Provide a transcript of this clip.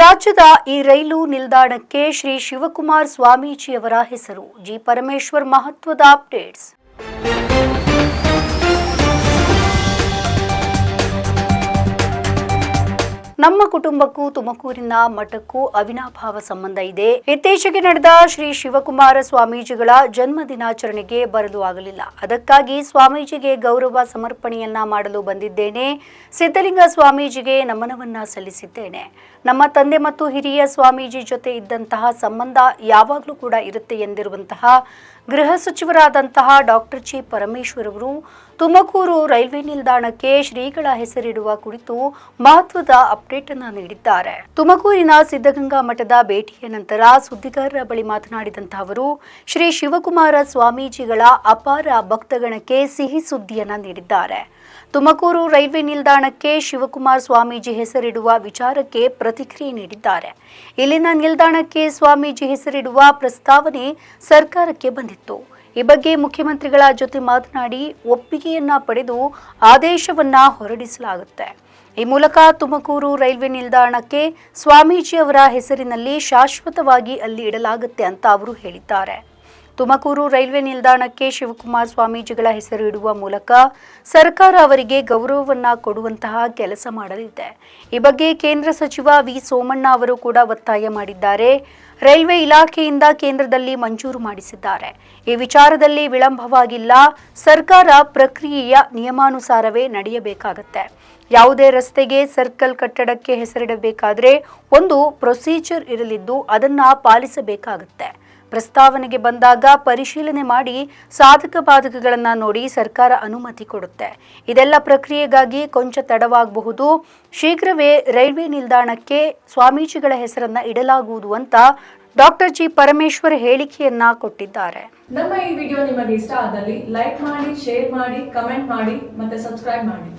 ರಾಜ್ಯದ ಈ ರೈಲು ನಿಲ್ದಾಣಕ್ಕೆ ಶ್ರೀ ಶಿವಕುಮಾರ್ ಸ್ವಾಮೀಜಿಯವರ ಹೆಸರು. ಜಿ ಪರಮೇಶ್ವರ್ ಮಹತ್ವದ ಅಪ್ಡೇಟ್ಸ್. ನಮ್ಮ ಕುಟುಂಬಕ್ಕೂ, ತುಮಕೂರಿನ ಮಠಕ್ಕೂ ಅವಿನಾಭಾವ ಸಂಬಂಧ ಇದೆ. ಇತ್ತೀಚೆಗೆ ನಡೆದ ಶ್ರೀ ಶಿವಕುಮಾರ ಸ್ವಾಮೀಜಿಗಳ ಜನ್ಮ ದಿನಾಚರಣೆಗೆ ಬರಲು ಆಗಲಿಲ್ಲ. ಅದಕ್ಕಾಗಿ ಸ್ವಾಮೀಜಿಗೆ ಗೌರವ ಸಮರ್ಪಣೆಯನ್ನ ಮಾಡಲು ಬಂದಿದ್ದೇನೆ. ಸಿದ್ಧಲಿಂಗ ಸ್ವಾಮೀಜಿಗೆ ನಮನವನ್ನ ಸಲ್ಲಿಸಿದ್ದೇನೆ. ನಮ್ಮ ತಂದೆ ಮತ್ತು ಹಿರಿಯ ಸ್ವಾಮೀಜಿ ಜೊತೆ ಇದ್ದಂತಹ ಸಂಬಂಧ ಯಾವಾಗಲೂ ಕೂಡ ಇರುತ್ತೆ ಎಂದಿರುವಂತಹ ಗೃಹ ಸಚಿವರಾದಂತಹ ಡಾಕ್ಟರ್ ಜಿ ಪರಮೇಶ್ವರ್ ಅವರು ತುಮಕೂರು ರೈಲ್ವೆ ನಿಲ್ದಾಣಕ್ಕೆ ಶ್ರೀಗಳ ಹೆಸರಿಡುವ ಕುರಿತು ಮಹತ್ವದ ಅಪ್ಡೇಟ್ ಅನ್ನು ನೀಡಿದ್ದಾರೆ. ತುಮಕೂರಿನ ಸಿದ್ಧಗಂಗಾ ಮಠದ ಭೇಟಿಯ ನಂತರ ಸುದ್ದಿಗಾರರ ಬಳಿ ಮಾತನಾಡಿದಂತಹ ಅವರು, ಶ್ರೀ ಶಿವಕುಮಾರ ಸ್ವಾಮೀಜಿಗಳ ಅಪಾರ ಭಕ್ತಗಣಕ್ಕೆ ಸಿಹಿ ಸುದ್ದಿಯನ್ನ ನೀಡಿದ್ದಾರೆ. ತುಮಕೂರು ರೈಲ್ವೆ ನಿಲ್ದಾಣಕ್ಕೆ ಶಿವಕುಮಾರ್ ಸ್ವಾಮೀಜಿ ಹೆಸರಿಡುವ ವಿಚಾರಕ್ಕೆ ಪ್ರತಿಕ್ರಿಯೆ ನೀಡಿದ್ದಾರೆ. ಇಲ್ಲಿನ ನಿಲ್ದಾಣಕ್ಕೆ ಸ್ವಾಮೀಜಿ ಹೆಸರಿಡುವ ಪ್ರಸ್ತಾವನೆ ಸರ್ಕಾರಕ್ಕೆ ಬಂದಿತ್ತು. ಈ ಬಗ್ಗೆ ಮುಖ್ಯಮಂತ್ರಿಗಳ ಜೊತೆ ಮಾತನಾಡಿ ಒಪ್ಪಿಗೆಯನ್ನ ಪಡೆದು ಆದೇಶವನ್ನ ಹೊರಡಿಸಲಾಗುತ್ತೆ. ಈ ಮೂಲಕ ತುಮಕೂರು ರೈಲ್ವೆ ನಿಲ್ದಾಣಕ್ಕೆ ಸ್ವಾಮೀಜಿಯವರ ಹೆಸರಿನಲ್ಲಿ ಶಾಶ್ವತವಾಗಿ ಅಲ್ಲಿ ಇಡಲಾಗುತ್ತೆ ಅಂತ ಅವರು ಹೇಳಿದ್ದಾರೆ. ತುಮಕೂರು ರೈಲ್ವೆ ನಿಲ್ದಾಣಕ್ಕೆ ಶಿವಕುಮಾರ್ ಸ್ವಾಮೀಜಿಗಳ ಹೆಸರು ಇಡುವ ಮೂಲಕ ಸರ್ಕಾರ ಅವರಿಗೆ ಗೌರವವನ್ನ ಕೊಡುವಂತಹ ಕೆಲಸ ಮಾಡಲಿದೆ. ಈ ಬಗ್ಗೆ ಕೇಂದ್ರ ಸಚಿವ ವಿ ಸೋಮಣ್ಣ ಅವರು ಕೂಡ ಒತ್ತಾಯ ಮಾಡಿದ್ದಾರೆ. ರೈಲ್ವೆ ಇಲಾಖೆಯಿಂದ ಕೇಂದ್ರದಲ್ಲಿ ಮಂಜೂರು ಮಾಡಿಸಿದ್ದಾರೆ. ಈ ವಿಚಾರದಲ್ಲಿ ವಿಳಂಬವಾಗಿಲ್ಲ. ಸರ್ಕಾರ ಪ್ರಕ್ರಿಯೆಯ ನಿಯಮಾನುಸಾರವೇ ನಡೆಯಬೇಕಾಗತ್ತೆ. ಯಾವುದೇ ರಸ್ತೆಗೆ ಸರ್ಕಲ್ ಕಟ್ಟಡಕ್ಕೆ ಹೆಸರಿಡಬೇಕಾದ್ರೆ ಒಂದು ಪ್ರೊಸೀಜರ್ ಇರಲಿದ್ದು ಅದನ್ನ ಪಾಲಿಸಬೇಕಾಗುತ್ತೆ. ಪ್ರಸ್ತಾವನೆಗೆ ಬಂದಾಗ ಪರಿಶೀಲನೆ ಮಾಡಿ ಸಾಧಕ ಬಾಧಕಗಳನ್ನು ನೋಡಿ ಸರ್ಕಾರ ಅನುಮತಿ ಕೊಡುತ್ತೆ. ಇದೆಲ್ಲ ಪ್ರಕ್ರಿಯೆಗಾಗಿ ಕೊಂಚ ತಡವಾಗಬಹುದು. ಶೀಘ್ರವೇ ರೈಲ್ವೆ ನಿಲ್ದಾಣಕ್ಕೆ ಸ್ವಾಮೀಜಿಗಳ ಹೆಸರನ್ನ ಇಡಲಾಗುವುದು ಅಂತ ಡಾಕ್ಟರ್ ಜಿ ಪರಮೇಶ್ವರ್ ಹೇಳಿಕೆಯನ್ನ ಕೊಟ್ಟಿದ್ದಾರೆ. ನಮ್ಮ ಈ ವಿಡಿಯೋ ನಿಮಗೆ ಇಷ್ಟ ಆದಲ್ಲಿ ಲೈಕ್ ಮಾಡಿ, ಶೇರ್ ಮಾಡಿ, ಕಮೆಂಟ್ ಮಾಡಿ ಮತ್ತೆ ಸಬ್ಸ್ಕ್ರೈಬ್ ಮಾಡಿ.